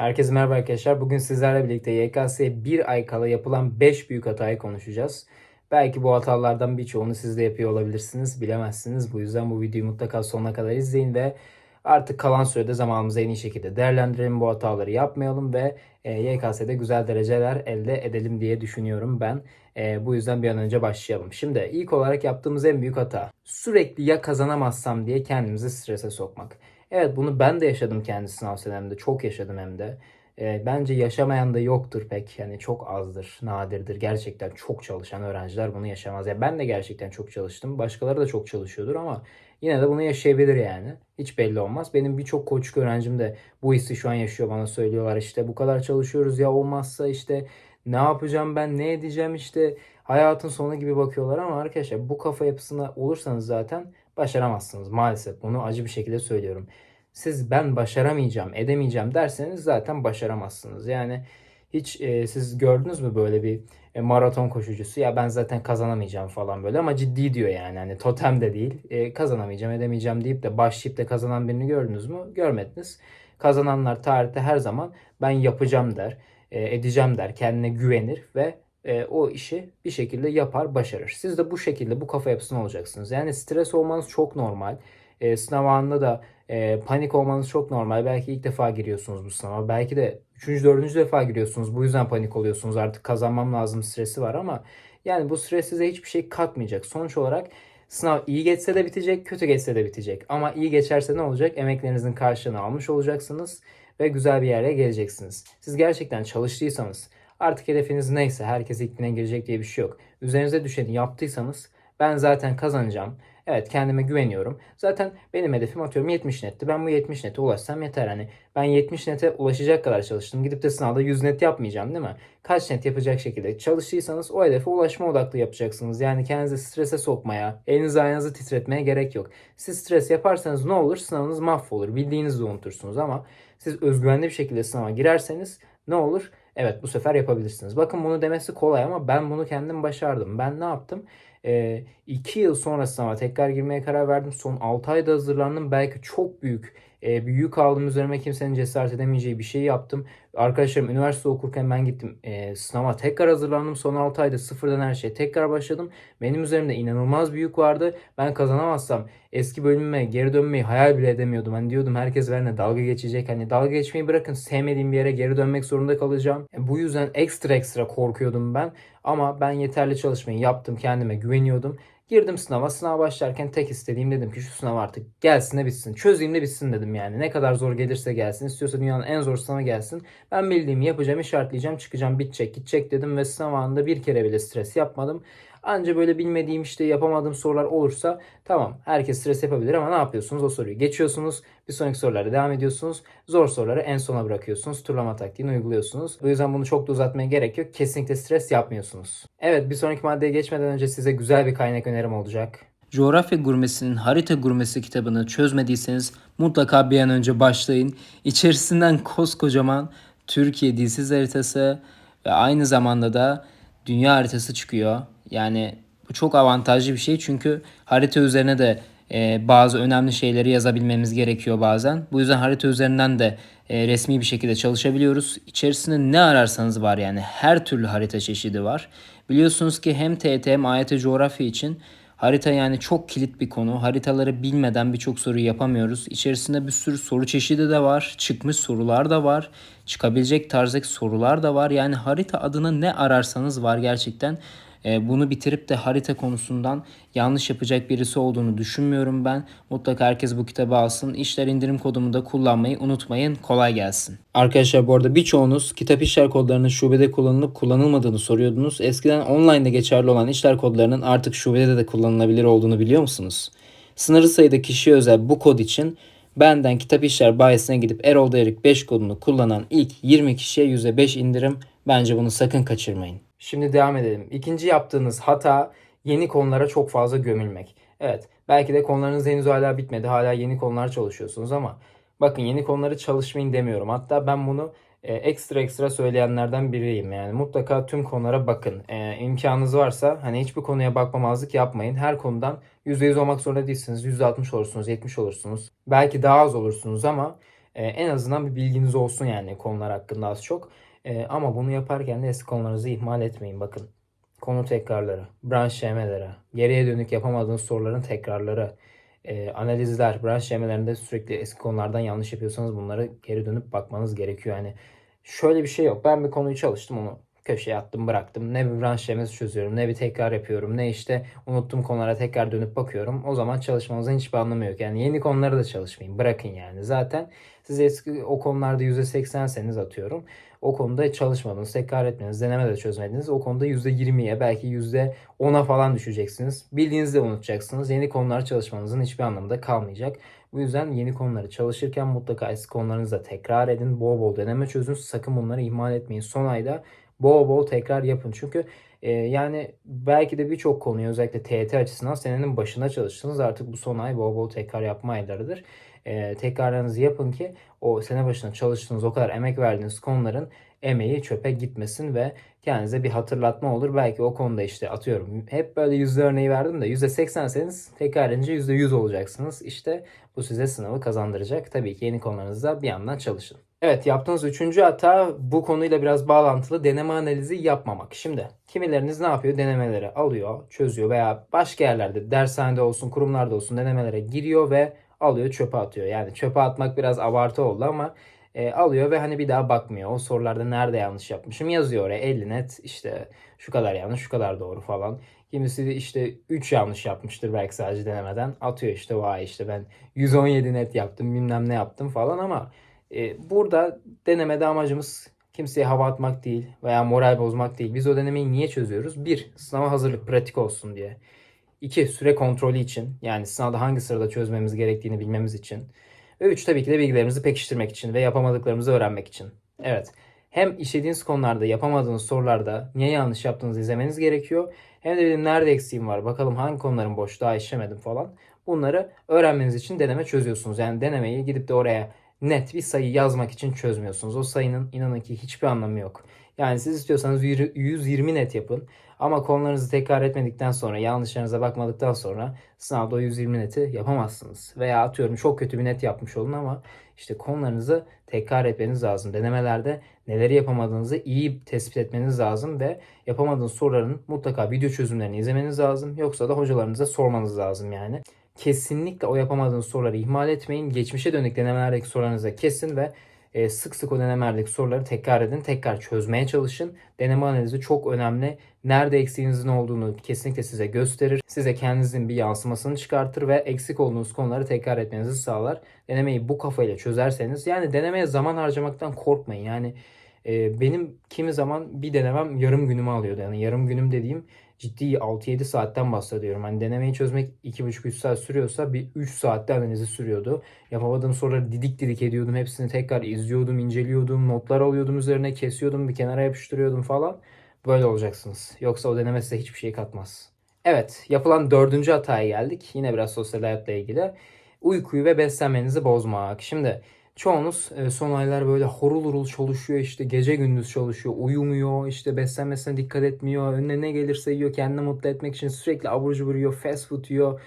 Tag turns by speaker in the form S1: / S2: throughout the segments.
S1: Herkese merhaba arkadaşlar. Bugün sizlerle birlikte YKS'ye bir ay kala yapılan 5 büyük hatayı konuşacağız. Belki bu hatalardan birçoğunu siz de yapıyor olabilirsiniz. Bilemezsiniz. Bu yüzden bu videoyu mutlaka sonuna kadar izleyin ve artık kalan sürede zamanımızı en iyi şekilde değerlendirelim. Bu hataları yapmayalım ve e, YKS'de güzel dereceler elde edelim diye düşünüyorum ben. E, bu yüzden bir an önce başlayalım. Şimdi ilk olarak yaptığımız en büyük hata sürekli ya kazanamazsam diye kendimizi strese sokmak. Evet bunu ben de yaşadım kendi sınav senemde. Çok yaşadım hem de. E, bence yaşamayan da yoktur pek. Yani çok azdır, nadirdir. Gerçekten çok çalışan öğrenciler bunu yaşamaz. Yani ben de gerçekten çok çalıştım. Başkaları da çok çalışıyordur ama yine de bunu yaşayabilir yani. Hiç belli olmaz. Benim birçok koçluk öğrencim de bu hissi şu an yaşıyor. Bana söylüyorlar işte bu kadar çalışıyoruz ya olmazsa işte ne yapacağım ben ne edeceğim işte hayatın sonu gibi bakıyorlar ama arkadaşlar bu kafa yapısına olursanız zaten başaramazsınız maalesef. Bunu acı bir şekilde söylüyorum. Siz ben başaramayacağım, edemeyeceğim derseniz zaten başaramazsınız. Yani hiç e, siz gördünüz mü böyle bir e, maraton koşucusu ya ben zaten kazanamayacağım falan böyle ama ciddi diyor yani hani totem de değil E, kazanamayacağım edemeyeceğim deyip de başlayıp da kazanan birini gördünüz mü görmediniz. Kazananlar tarihte her zaman ben yapacağım der e, edeceğim der kendine güvenir ve e, o işi bir şekilde yapar başarır. Siz de bu şekilde bu kafa yapısına olacaksınız. Yani stres olmanız çok normal. E, sınav anında da e, panik olmanız çok normal. Belki ilk defa giriyorsunuz bu sınava. Belki de 3. 4. defa giriyorsunuz. Bu yüzden panik oluyorsunuz. Artık kazanmam lazım stresi var ama yani bu stres size hiçbir şey katmayacak. Sonuç olarak sınav iyi geçse de bitecek, kötü geçse de bitecek. Ama iyi geçerse ne olacak? Emeklerinizin karşılığını almış olacaksınız ve güzel bir yere geleceksiniz. Siz gerçekten çalıştıysanız, artık hedefiniz neyse herkes ilk bine girecek diye bir şey yok. Üzerinize düşeni yaptıysanız ben zaten kazanacağım. Evet kendime güveniyorum. Zaten benim hedefim atıyorum 70 netti. Ben bu 70 nete ulaşsam yeter. Hani ben 70 nete ulaşacak kadar çalıştım. Gidip de sınavda 100 net yapmayacağım değil mi? Kaç net yapacak şekilde çalıştıysanız o hedefe ulaşma odaklı yapacaksınız. Yani kendinizi strese sokmaya, elinizi ayağınızı titretmeye gerek yok. Siz stres yaparsanız ne olur? Sınavınız mahvolur. Bildiğinizi unutursunuz ama siz özgüvenli bir şekilde sınava girerseniz ne olur? Evet bu sefer yapabilirsiniz. Bakın bunu demesi kolay ama ben bunu kendim başardım. Ben ne yaptım? 2 yıl sonra tekrar girmeye karar verdim. Son 6 ayda hazırlandım. Belki çok büyük e, bir yük aldım üzerime kimsenin cesaret edemeyeceği bir şey yaptım. Arkadaşlarım üniversite okurken ben gittim e, sınava tekrar hazırlandım. Son 6 ayda sıfırdan her şeye tekrar başladım. Benim üzerimde inanılmaz bir yük vardı. Ben kazanamazsam eski bölümüme geri dönmeyi hayal bile edemiyordum. Hani diyordum herkes benimle dalga geçecek. Hani dalga geçmeyi bırakın sevmediğim bir yere geri dönmek zorunda kalacağım. E, bu yüzden ekstra ekstra korkuyordum ben. Ama ben yeterli çalışmayı yaptım. Kendime güveniyordum. Girdim sınava. Sınava başlarken tek istediğim dedim ki şu sınav artık gelsin de bitsin. Çözeyim de bitsin dedim yani. Ne kadar zor gelirse gelsin. İstiyorsa dünyanın en zor sınavı gelsin. Ben bildiğimi yapacağım, işaretleyeceğim, çıkacağım, bitecek, gidecek dedim ve sınav anında bir kere bile stres yapmadım. Anca böyle bilmediğim işte yapamadığım sorular olursa tamam herkes stres yapabilir ama ne yapıyorsunuz o soruyu geçiyorsunuz. Bir sonraki sorulara devam ediyorsunuz. Zor soruları en sona bırakıyorsunuz. Turlama taktiğini uyguluyorsunuz. Bu yüzden bunu çok da uzatmaya gerek yok. Kesinlikle stres yapmıyorsunuz. Evet bir sonraki maddeye geçmeden önce size güzel bir kaynak önerim olacak.
S2: Coğrafya Gurmesi'nin Harita Gurmesi kitabını çözmediyseniz mutlaka bir an önce başlayın. İçerisinden koskocaman Türkiye dilsiz haritası ve aynı zamanda da dünya haritası çıkıyor. Yani bu çok avantajlı bir şey çünkü harita üzerine de e, bazı önemli şeyleri yazabilmemiz gerekiyor bazen. Bu yüzden harita üzerinden de e, resmi bir şekilde çalışabiliyoruz. İçerisinde ne ararsanız var yani her türlü harita çeşidi var. Biliyorsunuz ki hem TET hem AYT coğrafya için Harita yani çok kilit bir konu. Haritaları bilmeden birçok soruyu yapamıyoruz. İçerisinde bir sürü soru çeşidi de var. Çıkmış sorular da var. Çıkabilecek tarzdaki sorular da var. Yani harita adına ne ararsanız var gerçekten. E, bunu bitirip de harita konusundan yanlış yapacak birisi olduğunu düşünmüyorum ben. Mutlaka herkes bu kitabı alsın. İşler indirim kodumu da kullanmayı unutmayın. Kolay gelsin. Arkadaşlar bu arada birçoğunuz kitap işler kodlarının şubede kullanılıp kullanılmadığını soruyordunuz. Eskiden online'da geçerli olan işler kodlarının artık şubede de kullanılabilir olduğunu biliyor musunuz? Sınırlı sayıda kişiye özel bu kod için benden kitap işler bayisine gidip Erol Erik 5 kodunu kullanan ilk 20 kişiye %5 indirim. Bence bunu sakın kaçırmayın.
S1: Şimdi devam edelim. İkinci yaptığınız hata yeni konulara çok fazla gömülmek. Evet belki de konularınız henüz hala bitmedi. Hala yeni konular çalışıyorsunuz ama bakın yeni konuları çalışmayın demiyorum. Hatta ben bunu e, ekstra ekstra söyleyenlerden biriyim. Yani mutlaka tüm konulara bakın. E, imkanınız varsa hani hiçbir konuya bakmamazlık yapmayın. Her konudan %100 olmak zorunda değilsiniz. %60 olursunuz, 70 olursunuz. Belki daha az olursunuz ama E, en azından bir bilginiz olsun yani konular hakkında az çok. E, ama bunu yaparken de eski konularınızı ihmal etmeyin. Bakın konu tekrarları, branş şemeleri, geriye dönük yapamadığınız soruların tekrarları, e, analizler, branş şemelerinde sürekli eski konulardan yanlış yapıyorsanız bunları geri dönüp bakmanız gerekiyor. Yani şöyle bir şey yok. Ben bir konuyu çalıştım onu köşeye attım bıraktım. Ne bir branş şemesi çözüyorum ne bir tekrar yapıyorum ne işte unuttuğum konulara tekrar dönüp bakıyorum. O zaman çalışmanızın hiçbir anlamı yok. Yani yeni konuları da çalışmayın. Bırakın yani. Zaten siz eski o konularda %80'seniz atıyorum. O konuda çalışmadınız, tekrar etmediniz, deneme de çözmediniz. O konuda %20'ye belki %10'a falan düşeceksiniz. Bildiğinizi de unutacaksınız. Yeni konular çalışmanızın hiçbir anlamı da kalmayacak. Bu yüzden yeni konuları çalışırken mutlaka eski konularınızı da tekrar edin. Bol bol deneme çözün. Sakın bunları ihmal etmeyin. Son ayda bol bol tekrar yapın. Çünkü e, yani belki de birçok konuyu özellikle TET açısından senenin başına çalıştınız. Artık bu son ay bol bol tekrar yapma aylarıdır. E, tekrarlarınızı yapın ki o sene başına çalıştığınız o kadar emek verdiğiniz konuların emeği çöpe gitmesin ve kendinize bir hatırlatma olur. Belki o konuda işte atıyorum hep böyle yüzde örneği verdim de yüzde seksenseniz tekrar edince yüzde yüz olacaksınız. İşte bu size sınavı kazandıracak. Tabii ki yeni konularınızda bir yandan çalışın. Evet yaptığınız üçüncü hata bu konuyla biraz bağlantılı deneme analizi yapmamak. Şimdi kimileriniz ne yapıyor? Denemeleri alıyor, çözüyor veya başka yerlerde dershanede olsun, kurumlarda olsun denemelere giriyor ve alıyor çöpe atıyor. Yani çöpe atmak biraz abartı oldu ama e, alıyor ve hani bir daha bakmıyor. O sorularda nerede yanlış yapmışım yazıyor oraya 50 net işte şu kadar yanlış şu kadar doğru falan. Kimisi de işte 3 yanlış yapmıştır belki sadece denemeden atıyor işte vay işte ben 117 net yaptım bilmem ne yaptım falan ama e, burada denemede amacımız kimseye hava atmak değil veya moral bozmak değil. Biz o denemeyi niye çözüyoruz? Bir, sınava hazırlık pratik olsun diye. İki, süre kontrolü için. Yani sınavda hangi sırada çözmemiz gerektiğini bilmemiz için. Ve üç, tabii ki de bilgilerimizi pekiştirmek için ve yapamadıklarımızı öğrenmek için. Evet, hem işlediğiniz konularda yapamadığınız sorularda niye yanlış yaptığınızı izlemeniz gerekiyor. Hem de benim nerede eksiğim var, bakalım hangi konuların boş daha işlemedim falan. Bunları öğrenmeniz için deneme çözüyorsunuz. Yani denemeyi gidip de oraya net bir sayı yazmak için çözmüyorsunuz. O sayının inanın ki hiçbir anlamı yok. Yani siz istiyorsanız 120 net yapın ama konularınızı tekrar etmedikten sonra yanlışlarınıza bakmadıktan sonra sınavda o 120 neti yapamazsınız. Veya atıyorum çok kötü bir net yapmış olun ama işte konularınızı tekrar etmeniz lazım. Denemelerde neleri yapamadığınızı iyi tespit etmeniz lazım ve yapamadığınız soruların mutlaka video çözümlerini izlemeniz lazım. Yoksa da hocalarınıza sormanız lazım yani kesinlikle o yapamadığınız soruları ihmal etmeyin. Geçmişe dönük denemelerdeki sorularınızı kesin ve e, sık sık o denemelerdeki soruları tekrar edin. Tekrar çözmeye çalışın. Deneme analizi çok önemli. Nerede eksiğinizin olduğunu kesinlikle size gösterir. Size kendinizin bir yansımasını çıkartır ve eksik olduğunuz konuları tekrar etmenizi sağlar. Denemeyi bu kafayla çözerseniz yani denemeye zaman harcamaktan korkmayın. Yani e, benim kimi zaman bir denemem yarım günümü alıyordu. Yani yarım günüm dediğim ciddi 6-7 saatten bahsediyorum. Hani denemeyi çözmek 2,5-3 saat sürüyorsa bir 3 saatte analizi sürüyordu. Yapamadığım soruları didik didik ediyordum. Hepsini tekrar izliyordum, inceliyordum, notlar alıyordum üzerine, kesiyordum, bir kenara yapıştırıyordum falan. Böyle olacaksınız. Yoksa o deneme size hiçbir şey katmaz. Evet, yapılan dördüncü hataya geldik. Yine biraz sosyal hayatla ilgili. Uykuyu ve beslenmenizi bozmak. Şimdi Çoğunuz e, son aylar böyle horul horul çalışıyor işte gece gündüz çalışıyor uyumuyor işte beslenmesine dikkat etmiyor önüne ne gelirse yiyor kendini mutlu etmek için sürekli abur cubur yiyor fast food yiyor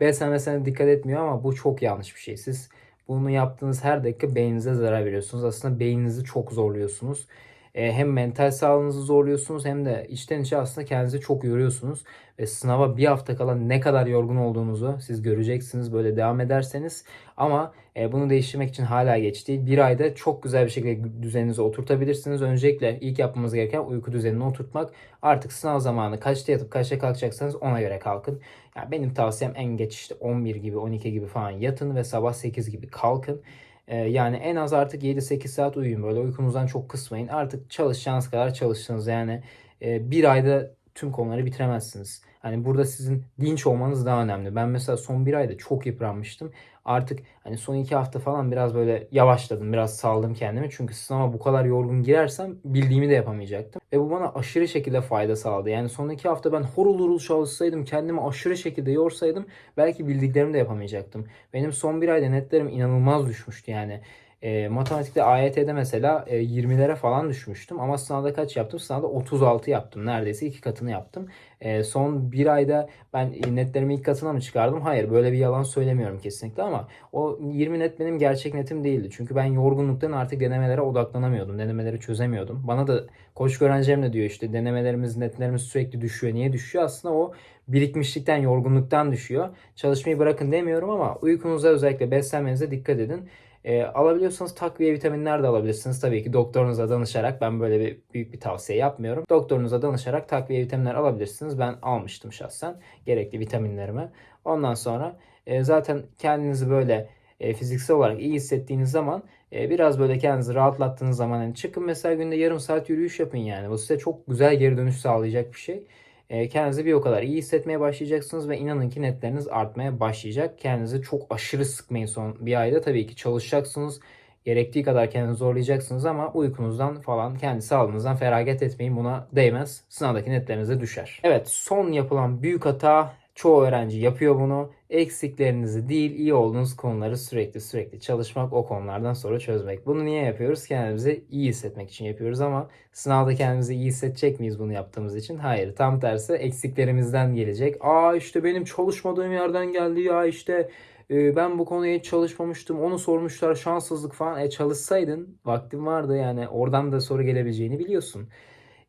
S1: beslenmesine dikkat etmiyor ama bu çok yanlış bir şey siz bunu yaptığınız her dakika beyninize zarar veriyorsunuz aslında beyninizi çok zorluyorsunuz e, hem mental sağlığınızı zorluyorsunuz hem de içten içe aslında kendinizi çok yoruyorsunuz. Ve sınava bir hafta kala ne kadar yorgun olduğunuzu siz göreceksiniz böyle devam ederseniz. Ama e, bunu değiştirmek için hala geç değil. Bir ayda çok güzel bir şekilde düzeninizi oturtabilirsiniz. Öncelikle ilk yapmamız gereken uyku düzenini oturtmak. Artık sınav zamanı kaçta yatıp kaçta kalkacaksanız ona göre kalkın. Yani benim tavsiyem en geç işte 11 gibi 12 gibi falan yatın ve sabah 8 gibi kalkın. Ee, yani en az artık 7-8 saat uyuyun böyle uykunuzdan çok kısmayın. Artık çalışacağınız kadar çalıştınız yani e, bir ayda tüm konuları bitiremezsiniz. Hani burada sizin dinç olmanız daha önemli. Ben mesela son bir ayda çok yıpranmıştım. Artık hani son iki hafta falan biraz böyle yavaşladım. Biraz saldım kendimi. Çünkü sınava bu kadar yorgun girersem bildiğimi de yapamayacaktım. Ve bu bana aşırı şekilde fayda sağladı. Yani son iki hafta ben horul horul çalışsaydım, kendimi aşırı şekilde yorsaydım belki bildiklerimi de yapamayacaktım. Benim son bir ayda netlerim inanılmaz düşmüştü yani. E, matematikte AYT'de mesela e, 20'lere falan düşmüştüm ama sınavda kaç yaptım? Sınavda 36 yaptım. Neredeyse iki katını yaptım. E, son bir ayda ben netlerimi ilk katına mı çıkardım? Hayır böyle bir yalan söylemiyorum kesinlikle ama o 20 net benim gerçek netim değildi. Çünkü ben yorgunluktan artık denemelere odaklanamıyordum. Denemeleri çözemiyordum. Bana da koç öğrencilerim de diyor işte denemelerimiz netlerimiz sürekli düşüyor. Niye düşüyor? Aslında o birikmişlikten, yorgunluktan düşüyor. Çalışmayı bırakın demiyorum ama uykunuza özellikle beslenmenize dikkat edin. E, alabiliyorsanız takviye vitaminler de alabilirsiniz. Tabii ki doktorunuza danışarak ben böyle bir büyük bir tavsiye yapmıyorum. Doktorunuza danışarak takviye vitaminler alabilirsiniz. Ben almıştım şahsen gerekli vitaminlerimi. Ondan sonra e, zaten kendinizi böyle e, fiziksel olarak iyi hissettiğiniz zaman e, biraz böyle kendinizi rahatlattığınız zaman hani çıkın mesela günde yarım saat yürüyüş yapın yani. Bu size çok güzel geri dönüş sağlayacak bir şey. E, kendinizi bir o kadar iyi hissetmeye başlayacaksınız ve inanın ki netleriniz artmaya başlayacak. Kendinizi çok aşırı sıkmayın son bir ayda. Tabii ki çalışacaksınız. Gerektiği kadar kendinizi zorlayacaksınız ama uykunuzdan falan kendi sağlığınızdan feragat etmeyin. Buna değmez. Sınavdaki netleriniz de düşer. Evet son yapılan büyük hata çoğu öğrenci yapıyor bunu. Eksiklerinizi değil iyi olduğunuz konuları sürekli sürekli çalışmak o konulardan soru çözmek. Bunu niye yapıyoruz? Kendimizi iyi hissetmek için yapıyoruz ama sınavda kendimizi iyi hissedecek miyiz bunu yaptığımız için? Hayır. Tam tersi eksiklerimizden gelecek. Aa işte benim çalışmadığım yerden geldi ya işte e, ben bu konuya hiç çalışmamıştım. Onu sormuşlar şanssızlık falan. E çalışsaydın vaktin vardı yani oradan da soru gelebileceğini biliyorsun.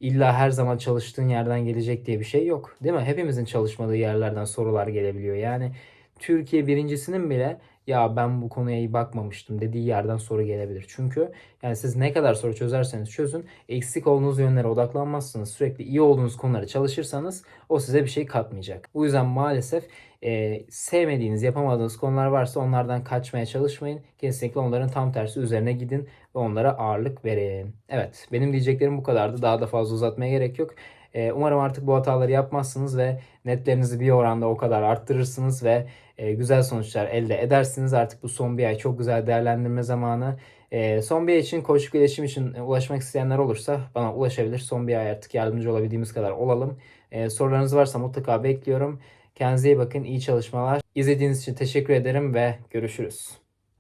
S1: İlla her zaman çalıştığın yerden gelecek diye bir şey yok. Değil mi? Hepimizin çalışmadığı yerlerden sorular gelebiliyor. Yani Türkiye birincisinin bile ya ben bu konuya iyi bakmamıştım dediği yerden soru gelebilir. Çünkü yani siz ne kadar soru çözerseniz çözün eksik olduğunuz yönlere odaklanmazsınız. Sürekli iyi olduğunuz konuları çalışırsanız o size bir şey katmayacak. Bu yüzden maalesef e, sevmediğiniz, yapamadığınız konular varsa onlardan kaçmaya çalışmayın. Kesinlikle onların tam tersi üzerine gidin ve onlara ağırlık verin. Evet benim diyeceklerim bu kadardı. Daha da fazla uzatmaya gerek yok. E, umarım artık bu hataları yapmazsınız ve netlerinizi bir oranda o kadar arttırırsınız ve e, güzel sonuçlar elde edersiniz. Artık bu son bir ay çok güzel değerlendirme zamanı. E, son bir ay için koçluk iletişim için e, ulaşmak isteyenler olursa bana ulaşabilir. Son bir ay artık yardımcı olabildiğimiz kadar olalım. E, sorularınız varsa mutlaka bekliyorum. Kendinize iyi bakın. iyi çalışmalar. İzlediğiniz için teşekkür ederim ve görüşürüz.